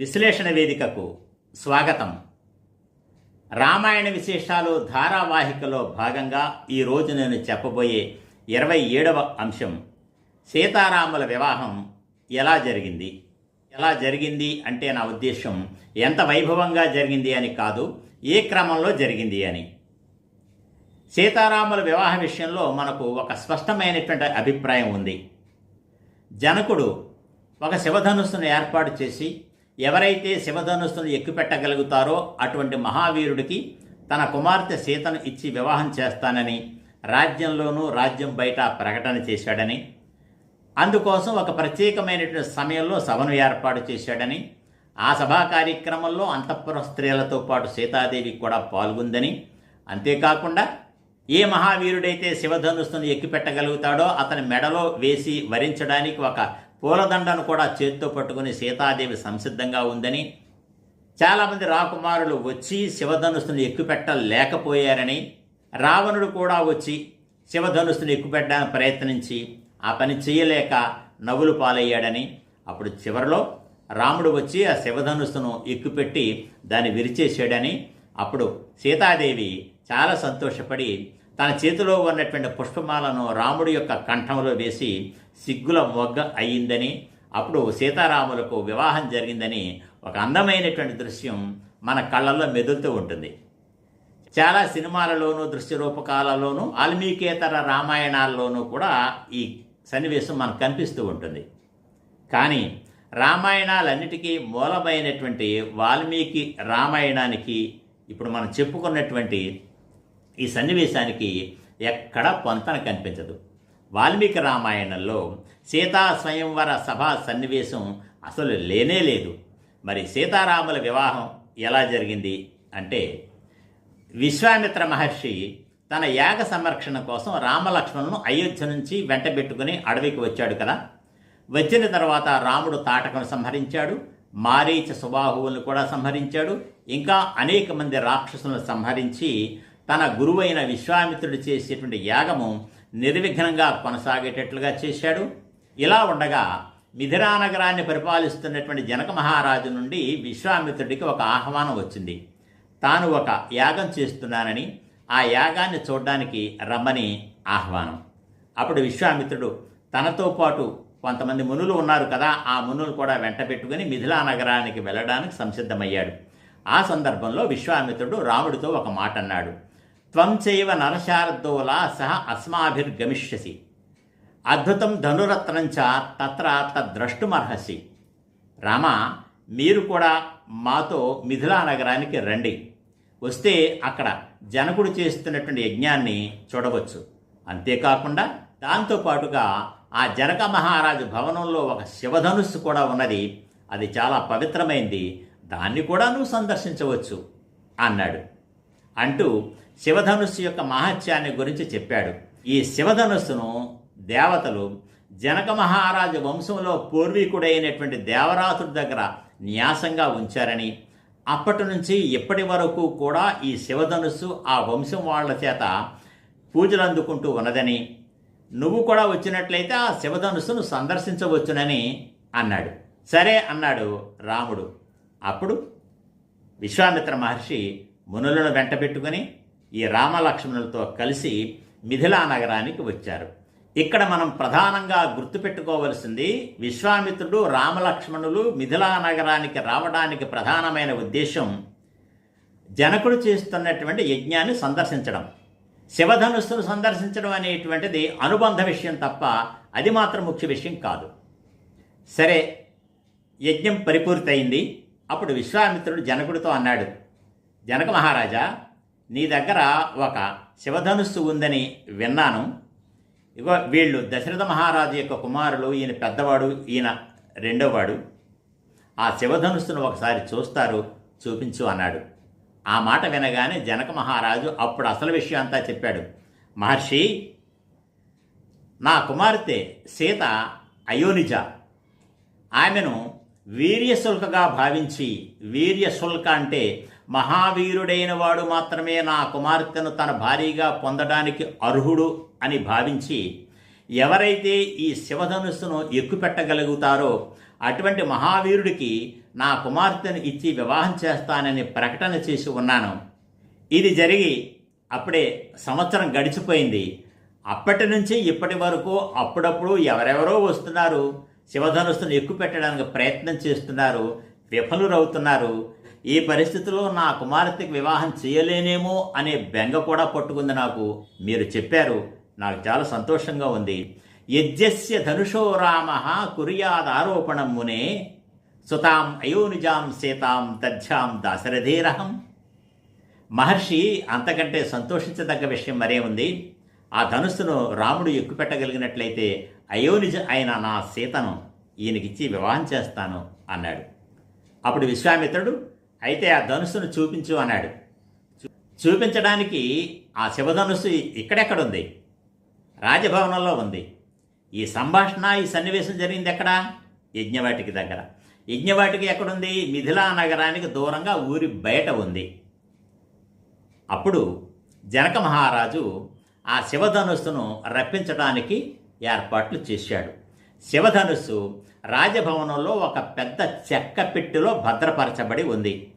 విశ్లేషణ వేదికకు స్వాగతం. రామాయణ విశేషాలు ధారావాహికలో భాగంగా ఈరోజు నేను చెప్పబోయే ఇరవై ఏడవ అంశం సీతారాముల వివాహం ఎలా జరిగింది? ఎలా జరిగింది అంటే నా ఉద్దేశం ఎంత వైభవంగా జరిగింది అని కాదు ఏ క్రమంలో జరిగింది అని. సీతారాముల వివాహ విషయంలో మనకు ఒక స్పష్టమైనటువంటి అభిప్రాయం ఉంది. జనకుడు ఒక శివధనుస్సును ఏర్పాటు చేసి ఎవరైతే శివధనుస్సును ఎక్కుపెట్టగలుగుతారో అటువంటి మహావీరుడికి తన కుమార్తె సీతను ఇచ్చి వివాహం చేస్తానని రాజ్యంలోనూ రాజ్యం బయట ప్రకటన చేశాడని అందుకోసం ఒక ప్రత్యేకమైనటువంటి సమయంలో సభను ఏర్పాటు చేశాడని ఆ సభా కార్యక్రమంలో అంతఃపుర స్త్రీలతో పాటు సీతాదేవి కూడా పాల్గొందని అంతేకాకుండా ఏ మహావీరుడైతే శివధనుస్సును ఎక్కిపెట్టగలుగుతాడో అతని మెడలో వేసి వరించడానికి ఒక పూలదండను కూడా చేతితో పట్టుకుని సీతాదేవి సంసిద్ధంగా ఉందని చాలామంది రాకుమారులు వచ్చి శివధనుస్సును ఎక్కుపెట్టలేకపోయారని రావణుడు కూడా వచ్చి శివధనుస్సును ఎక్కుపెట్టడానికి ప్రయత్నించి ఆ పని చేయలేక నవ్వులు పాలయ్యాడని అప్పుడు చివరిలో రాముడు వచ్చి ఆ శివధనుస్సును ఎక్కుపెట్టి దాన్ని విరిచేసాడని అప్పుడు సీతాదేవి చాలా సంతోషపడి తన చేతిలో ఉన్నటువంటి పుష్పమాలను రాముడి యొక్క కంఠంలో వేసి సిగ్గుల మొగ్గ అయ్యిందని అప్పుడు సీతారాములకు వివాహం జరిగిందని ఒక అందమైనటువంటి దృశ్యం మన కళ్ళల్లో మెదులుతూ ఉంటుంది. చాలా సినిమాలలోనూ దృశ్య రూపకాలలోనూ వాల్మీకేతర రామాయణాల్లోనూ కూడా ఈ సన్నివేశం మనకు కనిపిస్తూ ఉంటుంది. కానీ రామాయణాలన్నిటికీ మూలమైనటువంటి వాల్మీకి రామాయణానికి ఇప్పుడు మనం చెప్పుకున్నటువంటి ఈ సన్నివేశానికి ఎక్కడ పొంతన కనిపించదు. వాల్మీకి రామాయణంలో సీతా స్వయంవర సభా సన్నివేశం అసలు లేనే లేదు. మరి సీతారాముల వివాహం ఎలా జరిగింది అంటే విశ్వామిత్ర మహర్షి తన యాగ సంరక్షణ కోసం రామలక్ష్మణులను అయోధ్య నుంచి వెంటబెట్టుకుని అడవికి వచ్చాడు కదా. వచ్చిన తర్వాత రాముడు తాటకను సంహరించాడు మారీచ సుబాహువులను కూడా సంహరించాడు ఇంకా అనేక మంది రాక్షసులను సంహరించి తన గురువైన విశ్వామిత్రుడు చేసేటువంటి యాగము నిర్విఘ్నంగా కొనసాగేటట్లుగా చేశాడు. ఇలా ఉండగా మిథిరా నగరాన్ని పరిపాలిస్తున్నటువంటి జనక మహారాజు నుండి విశ్వామిత్రుడికి ఒక ఆహ్వానం వచ్చింది. తాను ఒక యాగం చేస్తున్నానని ఆ యాగాన్ని చూడడానికి రమ్మని ఆహ్వానం. అప్పుడు విశ్వామిత్రుడు తనతో పాటు కొంతమంది మునులు ఉన్నారు కదా ఆ మునులు కూడా వెంట పెట్టుకుని మిథిలా నగరానికి వెళ్ళడానికి సంసిద్ధమయ్యాడు. ఆ సందర్భంలో విశ్వామిత్రుడు రాముడితో ఒక మాట అన్నాడు త్వం చైవ నరశారదోలా సహ అస్మాభిర్గమిష్యసి. అద్భుతం ధనురత్నంచ తత్ర తద్ద్రష్టుమర్హసి రామ మీరు కూడా మాతో మిథిలా నగరానికి రండి. వస్తే అక్కడ జనకుడు చేస్తున్నటువంటి యజ్ఞాన్ని చూడవచ్చు. అంతేకాకుండా దాంతోపాటుగా ఆ జనక మహారాజు భవనంలో ఒక శివధనుస్సు కూడా ఉన్నది. అది చాలా పవిత్రమైంది. దాన్ని కూడా నువ్వు సందర్శించవచ్చు అన్నాడు. అంటూ శివధనుస్సు యొక్క మహత్యాన్ని గురించి చెప్పాడు. ఈ శివధనుస్సును దేవతలు జనక మహారాజు వంశంలో పూర్వీకుడైనటువంటి దేవరాతుడి దగ్గర న్యాసంగా ఉంచారని అప్పటి నుంచి ఇప్పటి వరకు కూడా ఈ శివధనుస్సు ఆ వంశం వాళ్ళ చేత పూజలు అందుకుంటూ ఉన్నదని నువ్వు కూడా వచ్చినట్లయితే ఆ శివధనుస్సును సందర్శించవచ్చునని అన్నాడు. సరే అన్నాడు రాముడు. అప్పుడు విశ్వామిత్ర మహర్షి మునులను వెంట పెట్టుకుని ఈ రామలక్ష్మణులతో కలిసి మిథిలా నగరానికి వచ్చారు. ఇక్కడ మనం ప్రధానంగా గుర్తుపెట్టుకోవలసింది విశ్వామిత్రుడు రామలక్ష్మణులు మిథిలా నగరానికి రావడానికి ప్రధానమైన ఉద్దేశం జనకుడు చేస్తున్నటువంటి యజ్ఞాన్ని సందర్శించడం. శివధనుస్సును సందర్శించడం అనేటువంటిది అనుబంధ విషయం తప్ప అది మాత్రం ముఖ్య విషయం కాదు. సరే యజ్ఞం పరిపూర్తయింది. అప్పుడు విశ్వామిత్రుడు జనకుడితో అన్నాడు జనక మహారాజా నీ దగ్గర ఒక శివధనుస్సు ఉందని విన్నాను. ఇగో వీళ్ళు దశరథ మహారాజు యొక్క కుమారులు ఈయన పెద్దవాడు ఈయన రెండోవాడు. ఆ శివధనుస్సును ఒకసారి చూస్తారు చూపించు అన్నాడు. ఆ మాట వినగానే జనక మహారాజు అప్పుడు అసలు విషయం అంతా చెప్పాడు. మహర్షి నా కుమార్తె సీత అయోనిజ. ఆమెను వీర్యశుల్కగా భావించి వీర్యశుల్క అంటే మహావీరుడైన వాడు మాత్రమే నా కుమార్తెను తన భారీగా పొందడానికి అర్హుడు అని భావించి ఎవరైతే ఈ శివధనుస్సును ఎక్కుపెట్టగలుగుతారో అటువంటి మహావీరుడికి నా కుమార్తెను ఇచ్చి వివాహం చేస్తానని ప్రకటన చేసి ఉన్నాను. ఇది జరిగి అప్పుడే సంవత్సరం గడిచిపోయింది. అప్పటి నుంచి ఇప్పటి వరకు అప్పుడప్పుడు ఎవరెవరో వస్తున్నారు శివధనుస్సును ఎక్కుపెట్టడానికి ప్రయత్నం చేస్తున్నారు విఫలురవుతున్నారు ఈ పరిస్థితిలో నా కుమార్తెకి వివాహం చేయలేనేమో అనే బెంగ కూడా పట్టుకుంది నాకు. మీరు చెప్పారు. నాకు చాలా సంతోషంగా ఉంది. యజ్ఞస్య ధనుషో రామ కుర్యాదారోపణం మునే. సుతాం అయోనిజాం సీతాం తథ్యాం దాశరథీరహం. మహర్షి అంతకంటే సంతోషించదగ్గ విషయం మరే ఉంది? ఆ ధనుస్సును రాముడు ఎక్కుపెట్టగలిగినట్లయితే అయోనిజ అయిన నా సీతను ఈయనకిచ్చి వివాహం చేస్తాను అన్నాడు. అప్పుడు విశ్వామిత్రుడు అయితే ఆ ధనుస్సును చూపించు అన్నాడు. చూపించడానికి ఆ శివధనుస్సు ఇక్కడెక్కడుంది? రాజభవనంలో ఉంది. ఈ సంభాషణ ఈ సన్నివేశం జరిగింది ఎక్కడ యజ్ఞవాటికి దగ్గర. యజ్ఞవాటికి ఎక్కడుంది? మిథిలా నగరానికి దూరంగా ఊరి బయట ఉంది. అప్పుడు జనక మహారాజు ఆ శివధనుస్సును రప్పించడానికి ఏర్పాట్లు చేశాడు. శివధనుస్సు రాజభవనంలో ఒక పెద్ద చెక్క పెట్టెలో భద్రపరచబడి ఉంది.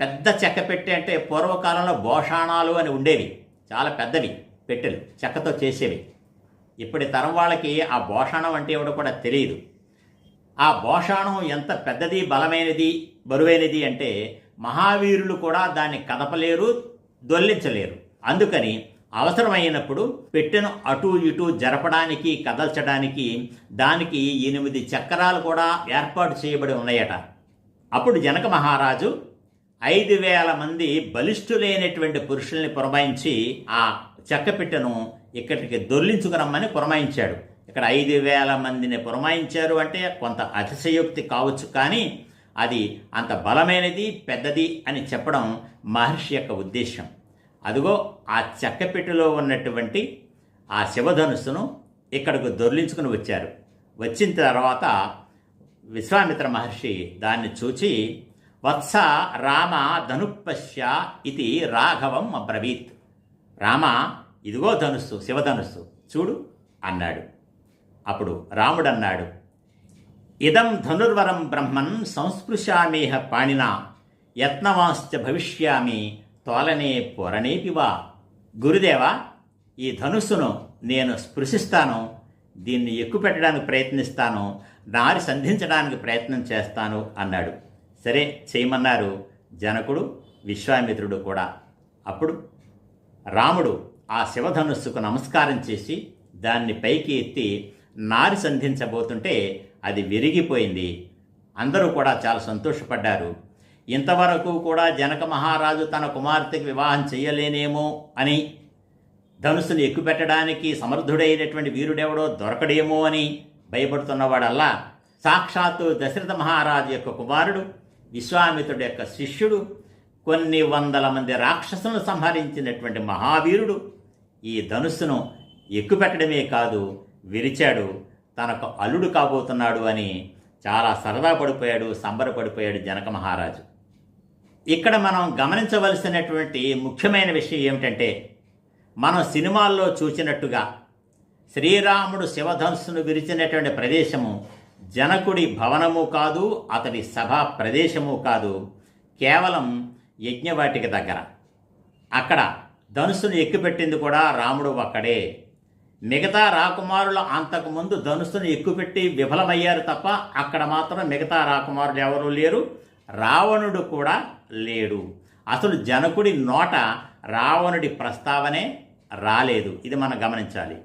పెద్ద చెక్క పెట్టె అంటే పూర్వకాలంలో భోషాణాలు అని ఉండేవి. చాలా పెద్దవి పెట్టెలు చెక్కతో చేసేవి. ఇప్పటి తరం వాళ్ళకి ఆ భోషాణం అంటే ఏమిటో కూడా తెలియదు. ఆ భోషాణం ఎంత పెద్దది బలమైనది బరువైనది అంటే మహావీరులు కూడా దాన్ని కదపలేరు దొల్లించలేరు. అందుకని అవసరమైనప్పుడు పెట్టెను అటు ఇటు జరపడానికి కదల్చడానికి దానికి ఎనిమిది చక్రాలు కూడా ఏర్పాటు చేయబడి ఉన్నాయట. అప్పుడు జనక మహారాజు ఐదు వేల మంది బలిష్ఠులైనటువంటి పురుషుల్ని పురమాయించి ఆ చెక్క పెట్టెను ఇక్కడికి దొర్లించుకురమ్మని పురమాయించాడు. ఇక్కడ ఐదు వేల మందిని పురమాయించారు అంటే కొంత అతిశయోక్తి కావచ్చు కానీ అది అంత బలమైనది పెద్దది అని చెప్పడం మహర్షి యొక్క ఉద్దేశం అదిగో ఆ చెక్కపెట్టెలో ఉన్నటువంటి ఆ శివధనుస్సును ఇక్కడకు దొర్లించుకుని వచ్చారు. వచ్చిన తర్వాత విశ్వామిత్ర మహర్షి దాన్ని చూచి వత్స రామ ధనుపశ్య ఇది రాఘవం అబ్రవీత్. రామ ఇదిగో ధనుస్సు శివధనుస్సు చూడు అన్నాడు. అప్పుడు రాముడన్నాడు ఇదం ధనుర్వరం బ్రహ్మన్ సంస్పృశామేహ పాణిన యత్నవాంశ్చ భవిష్యామి తోలనే పొరనేపివా. గురుదేవా ఈ ధనుస్సును నేను స్పృశిస్తాను. దీన్ని ఎక్కుపెట్టడానికి ప్రయత్నిస్తాను. నారి సంధించడానికి ప్రయత్నం చేస్తాను అన్నాడు. సరే చేయమన్నారు. జనకుడు విశ్వామిత్రుడు కూడా. అప్పుడు రాముడు ఆ శివధనుస్సుకు నమస్కారం చేసి దాన్ని పైకి ఎత్తి నారి సంధించబోతుంటే అది విరిగిపోయింది. అందరూ కూడా చాలా సంతోషపడ్డారు. ఇంతవరకు కూడా జనక మహారాజు తన కుమార్తెకి వివాహం చేయలేనేమో అని ధనుసును ఎక్కుపెట్టడానికి సమర్థుడైనటువంటి వీరుడెవడో దొరకడేమో అని భయపడుతున్నవాడల్లా సాక్షాత్తు దశరథ మహారాజు యొక్క కుమారుడు విశ్వామిత్రుడు యొక్క శిష్యుడు కొన్ని వందల మంది రాక్షసులను సంహరించినటువంటి మహావీరుడు ఈ ధనుస్సును ఎక్కుపెట్టడమే కాదు విరిచాడు తనకు అల్లుడు కాబోతున్నాడు అని చాలా సరదా పడిపోయాడు సంబరపడిపోయాడు జనక మహారాజు. ఇక్కడ మనం గమనించవలసినటువంటి ముఖ్యమైన విషయం ఏమిటంటే మనం సినిమాల్లో చూసినట్టుగా శ్రీరాముడు శివధనుసును విరిచినటువంటి ప్రదేశము జనకుడి భవనము కాదు అతడి సభా ప్రదేశము కాదు. కేవలం యజ్ఞవాటిక దగ్గర. అక్కడ ధనుసును ఎక్కుపెట్టింది కూడా రాముడు ఒక్కడే. మిగతా రాకుమారులు అంతకుముందు ధనుసును ఎక్కుపెట్టి విఫలమయ్యారు తప్ప అక్కడ మాత్రం మిగతా రాకుమారులు ఎవరూ లేరు. రావణుడు కూడా లేడు. అసలు జనకుడి నోట రావణుడి ప్రస్తావనే రాలేదు. ఇది మనం గమనించాలి.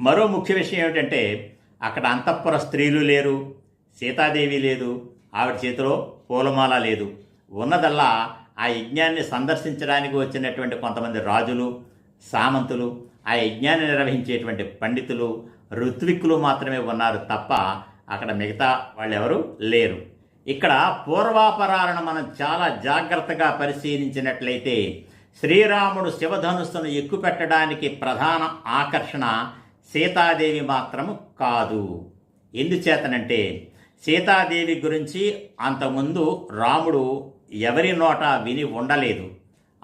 మరో ముఖ్య విషయం ఏమిటంటే అక్కడ అంతఃపుర స్త్రీలు లేరు సీతాదేవి లేదు ఆవిడ చేతిలో పూలమాల లేదు. ఉన్నదల్లా ఆ యజ్ఞాన్ని సందర్శించడానికి వచ్చినటువంటి కొంతమంది రాజులు సామంతులు ఆ యజ్ఞాన్ని నిర్వహించేటువంటి పండితులు ఋత్విక్కులు మాత్రమే ఉన్నారు తప్ప అక్కడ మిగతా వాళ్ళెవరూ లేరు. ఇక్కడ పూర్వాపరాలను మనం చాలా జాగ్రత్తగా పరిశీలించినట్లయితే శ్రీరాముడు శివధనుస్సును ఎక్కుపెట్టడానికి ప్రధాన ఆకర్షణ సీతాదేవి మాత్రము కాదు. ఎందుచేతనంటే సీతాదేవి గురించి అంతకుముందు రాముడు ఎవరి నోట విని ఉండలేదు.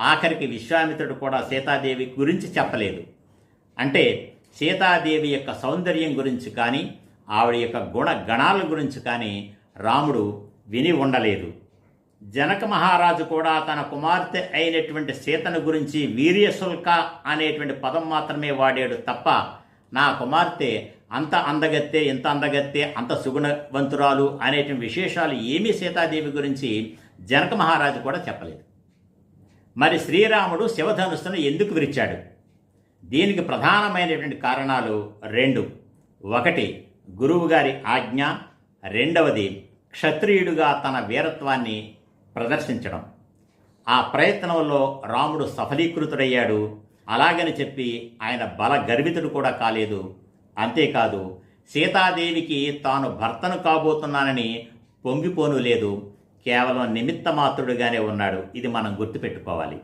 ఆఖరికి విశ్వామిత్రుడు కూడా సీతాదేవి గురించి చెప్పలేదు. అంటే సీతాదేవి యొక్క సౌందర్యం గురించి కానీ ఆవిడ యొక్క గుణ గణాల గురించి కానీ రాముడు విని ఉండలేదు. జనక మహారాజు కూడా తన కుమార్తె అయినటువంటి సీతను గురించి వీర్యశుల్క అనేటువంటి పదం మాత్రమే వాడాడు తప్ప నా కుమార్తె అంత అందగత్తే ఇంత అందగత్తె అంత సుగుణవంతురాలు అనేటువంటి విశేషాలు ఏమీ సీతాదేవి గురించి జనక మహారాజు కూడా చెప్పలేదు. మరి శ్రీరాముడు శివధనుస్సును ఎందుకు విరిచాడు? దీనికి ప్రధానమైనటువంటి కారణాలు రెండు. ఒకటి గురువుగారి ఆజ్ఞ. రెండవది క్షత్రియుడుగా తన వీరత్వాన్ని ప్రదర్శించడం. ఆ ప్రయత్నంలో రాముడు సఫలీకృతుడయ్యాడు. అలాగని చెప్పి ఆయన బల గర్వితుడు కూడా కాలేదు. అంతేకాదు సీతాదేవికి తాను భర్తను కాబోతున్నానని పొంగిపోను లేదు. కేవలం నిమిత్త మాత్రుడుగానే ఉన్నాడు. ఇది మనం గుర్తుపెట్టుకోవాలి.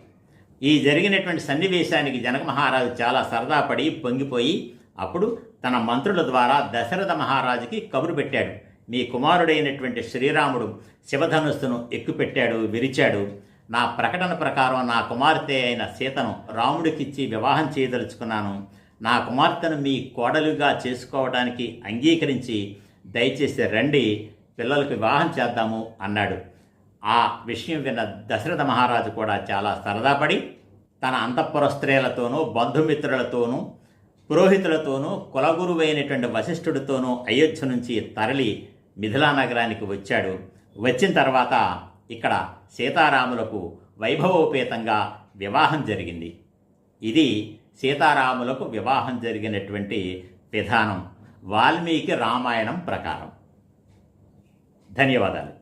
ఈ జరిగినటువంటి సన్నివేశానికి జనక మహారాజు చాలా సరదాపడి పొంగిపోయి అప్పుడు తన మంత్రుల ద్వారా దశరథ మహారాజుకి కబురు పెట్టాడు. మీ కుమారుడైనటువంటి శ్రీరాముడు శివధనుస్సును ఎక్కుపెట్టాడు విరిచాడు. నా ప్రకటన ప్రకారం నా కుమార్తె అయిన సీతను రాముడికిచ్చి వివాహం చేయదలుచుకున్నాను. నా కుమార్తెను మీ కోడలుగా చేసుకోవడానికి అంగీకరించి దయచేసి రండి పిల్లలకు వివాహం చేద్దాము అన్నాడు. ఆ విషయం విన్న దశరథ మహారాజు కూడా చాలా సరదాపడి తన అంతఃపుర స్త్రీలతోనూ బంధుమిత్రులతోనూ పురోహితులతోనూ కులగురువైనటువంటి వశిష్ఠుడితోనూ అయోధ్య నుంచి తరలి మిథిలా నగరానికి వచ్చాడు. వచ్చిన తర్వాత ఇక్కడ సీతారాములకు వైభవోపేతంగా వివాహం జరిగింది. ఇది సీతారాములకు వివాహం జరిగినటువంటి విధానం. వాల్మీకి రామాయణం ప్రకారం. ధన్యవాదాలు.